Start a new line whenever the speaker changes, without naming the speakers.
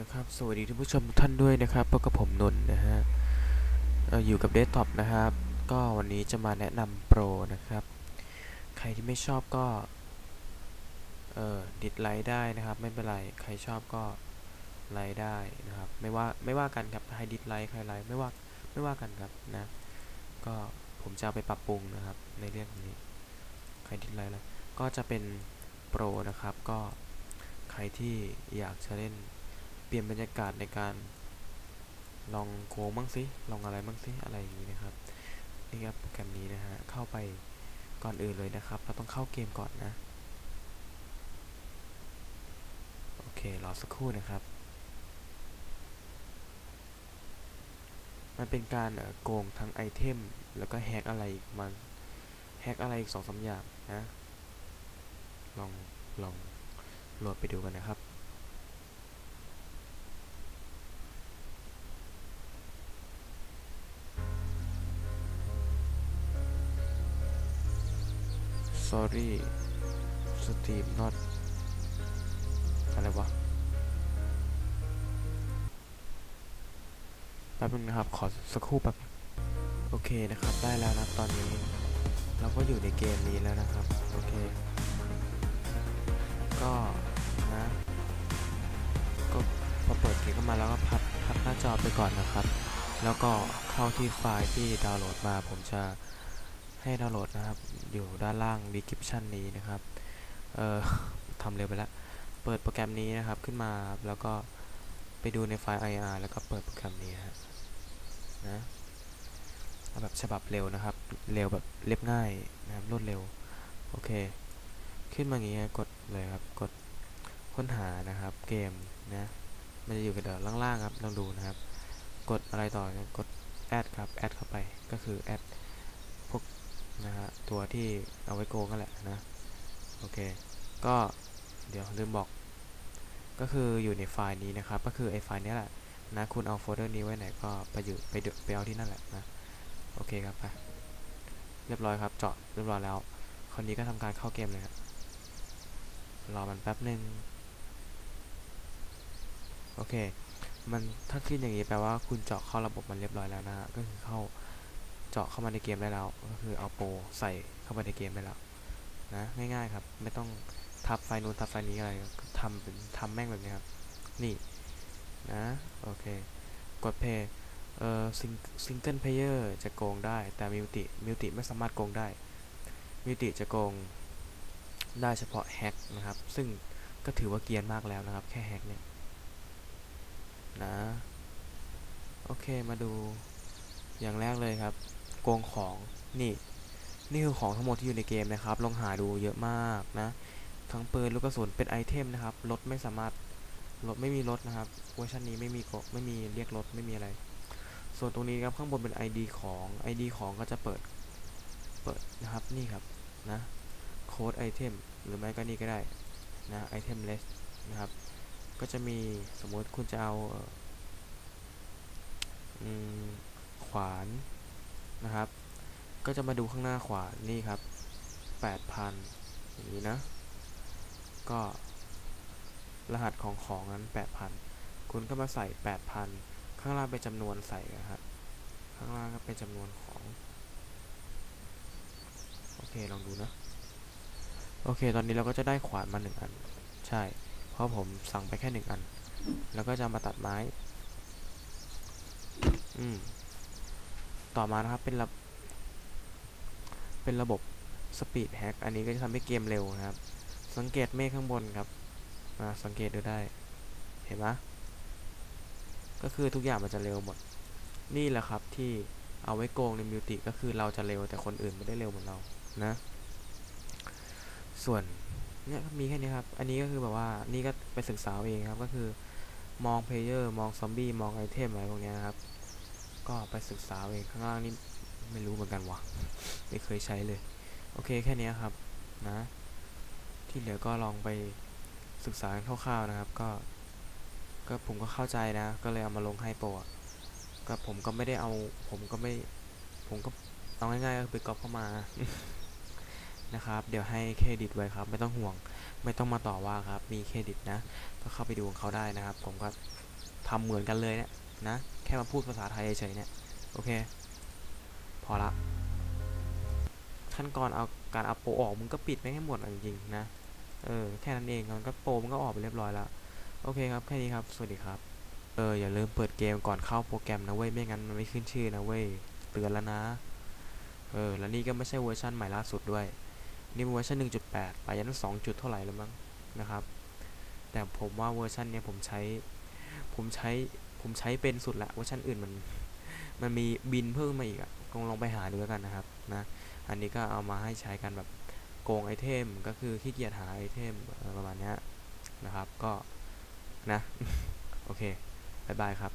นะครับ สวัสดีท่านผู้ชมทุกท่านด้วยนะครับพบกับผมนนท์นะฮะอยู่กับเดสก์ท็อปนะครับ ก็วันนี้จะมาแนะนำโปรนะครับ ใครที่ไม่ชอบก็เออดิสไลค์ได้นะครับ ไม่เป็นไร ใครชอบก็ไลค์ได้นะครับ ไม่ว่าไม่ว่ากันครับใครดิสไลค์ใครไลค์ไม่ว่าไม่ว่ากันครับนะ ก็ผมจะไปปรับปรุงนะครับ ในเรื่องนี้ ใครดิสไลค์แล้วก็จะเป็นโปรนะครับ ก็ใครที่อยากจะเล่น ลี่ยนบรรยากาศในการลองโค้งบ้างสิลองอะไรบ้างสิอะไรอย่างนี้นะครับนี่ครับโปรแกรมนี้นะฮะเข้าไปก่อนอื่นเลยนะครับ เราต้องเข้าเกมก่อนนะโอเครอสักครู่นะครับ มันเป็นการโกงทั้งไอเทมแล้วก็แฮกอะไรอีกมันแฮกอะไรอีกสองสามอย่างนะลองลองโหลดไปดูกันนะครับ sorry stream not อะไรวะแป๊บนึงนะครับ ขอสักครู่แป๊บโอเคนะครับ ได้แล้วนะตอนนี้ เราก็อยู่ในเกมนี้แล้วนะครับ โอเค ก็นะ ก็พอเปิดเกมเข้ามาแล้วก็พับพับหน้าจอไปก่อนนะครับ แล้วก็เข้าที่ไฟล์ที่ดาวน์โหลดมาผมจะ ให้ดาวน์โหลดนะครับ อยู่ด้านล่าง description นี้นะครับ เอ่อทำเร็วไปแล้ว เปิดโปรแกรมนี้นะครับขึ้นมาแล้วก็ไปดูในไฟล์ IR แล้วก็เปิดโปรแกรมนี้ฮะนะเอาแบบฉบับเร็วนะครับ เร็วแบบเรียบง่ายนะครับรวดเร็ว โอเค ขึ้นมาอย่างนี้กดเลยครับ กดค้นหานะครับ เกมนะ มันจะอยู่กับเดี๋ยวล่างๆครับลองดูนะครับ กดอะไรต่อนะกดแอดครับ แอดเข้าไป ก็คือแอด นะฮะตัวที่เอาไว้โกงกันแหละนะโอเคก็เดี๋ยวลืมบอก ก็คืออยู่ในไฟล์นี้นะครับ ก็คือไอไฟล์นี้แหละนะคุณเอาโฟลเดอร์นี้ไว้ไหนก็ไปอยู่ไปดไปเอาที่นั่นแหละนะโอเคครับไปเรียบร้อยครับเจาะเรียบร้อยแล้วคราวนี้ก็ทำการเข้าเกมเลยครับรอมันแป๊บหนึ่งโอเค มันถ้าขึ้นอย่างนี้แปลว่าคุณเจาะเข้าระบบมันเรียบร้อยแล้วนะฮะก็คือเข้า เจาะเข้ามาในเกมได้แล้ว ก็คือเอาโปรใส่เข้าไปในเกมได้แล้วนะง่ายๆครับ ไม่ต้องทับไฟนู้นทับไฟนี้อะไรทำเป็นทำแม่งแบบนี้ครับ นี่นะโอเค กดเพย์เอ่อซิงซิงเกิลเพลเยอร์จะโกงได้ แต่มิวติมิวติไม่สามารถโกงได้มิวติจะโกงได้เฉพาะแฮกนะครับ ซึ่งก็ถือว่าเกียนมากแล้วนะครับ แค่แฮกเนี่ยนะ โอเคมาดูอย่างแรกเลยครับ โกงของนี่ นี่คือของทั้งหมดที่อยู่ในเกมนะครับ ลองหาดูเยอะมากนะ ทั้งปืนลูกกระสุนเป็นไอเทมนะครับรถไม่สามารถรถไม่มีรถนะครับเวอร์ชันนี้ไม่มีกไม่มีเรียกรถไม่มีอะไร ส่วนตรงนี้ครับข้างบนเป็น ID ของ ID ของก็จะเปิดเปิดนะครับนี่ครับนะโค้ดไอเทมหรือไม่ก็นี่ก็ได้นะไอเทมเลสนะครับ ก็จะมีสมมติคุณจะเอาขวาน นะครับ ก็จะมาดูข้างหน้าขวานี่ครับ 8,000 อย่างนี้นะ ก็รหัสของของนั้น 8,000 คุณก็มาใส่ 8,000 ข้างล่างเป็นจำนวนใส่นะครับ ข้างล่างก็เป็นจำนวนของ โอเค ลองดูนะ โอเค ตอนนี้เราก็จะได้ขวานมาหนึ่งอัน ใช่ เพราะผมสั่งไปแค่หนึ่งอัน แล้วก็จะมาตัดไม้ อืม ต่อมานะครับเป็นระเป็นระบบสปีดแฮกอันนี้ก็จะทำให้เกมเร็วนะครับ สังเกตเมฆข้างบนครับมาสังเกตดูได้เห็นไหมก็คือทุกอย่างมันจะเร็วหมด นี่แหละครับที่เอาไว้โกงในมิวติก็คือเราจะเร็วแต่คนอื่นไม่ได้เร็วเหมือนเรานะ ส่วนเนี่ยมีแค่นี้ครับ อันนี้ก็คือแบบว่านี่ก็ไปศึกษาเอาเองครับก็คือมองเพลเยอร์มองซอมบี้มองไอเทมอะไรพวกเนี้ยครับ ก็ไปศึกษาเองข้างล่างนี่ไม่รู้เหมือนกันวะไม่เคยใช้เลย โอเคแค่นี้ครับนะ ที่เหลือก็ลองไปศึกษากันคร่าวๆนะครับ ก็ ก็ผมก็เข้าใจนะ ก็เลยเอามาลงให้โปรก็ผมก็ไม่ได้เอา ผมก็ไม่ ผมก็เอาง่ายๆก็ไปก๊อปเข้ามานะครับ เดี๋ยวให้เครดิตไว้ครับ ไม่ต้องห่วง ไม่ต้องมาต่อว่าครับ มีเครดิตนะ ก็เข้าไปดูของเขาได้นะครับ ผมก็ทำเหมือนกันเลยเนี่ย นะ แค่มาพูดภาษาไทยเฉยๆเนี่ย โอเค พอละ ขั้นก่อนเอาการเอาโปรออกมึงก็ปิดไม่ให้หมดจริงๆนะ เออ แค่นั้นเองมันก็โปรมันก็ออกไปเรียบร้อยแล้ว โอเคครับ แค่นี้ครับ สวัสดีครับ เออ อย่าลืมเปิดเกมก่อนเข้าโปรแกรมนะเว้ย ไม่งั้นมันไม่ขึ้นชื่อนะเว้ย เตือนแล้วนะ เออ แล้วนี่ก็ไม่ใช่เวอร์ชันใหม่ล่าสุดด้วย นี่เป็นเวอร์ชัน1.8 ไปยัน2จุดเท่าไหร่แล้วมั้งนะครับ แต่ผมว่าเวอร์ชันเนี้ยผมใช้ ผมใช้ ผมใช้เป็นสุดละเวอร์ชันอื่นมันมันมีบินเพิ่มมาอีกอะลองลองไปหาดูแล้วกันนะครับนะอันนี้ก็เอามาให้ใช้กันแบบโกงไอเทมก็คือขี้เกียจหาไอเทมประมาณนี้นะครับก็นะ โอเคบายบายครับ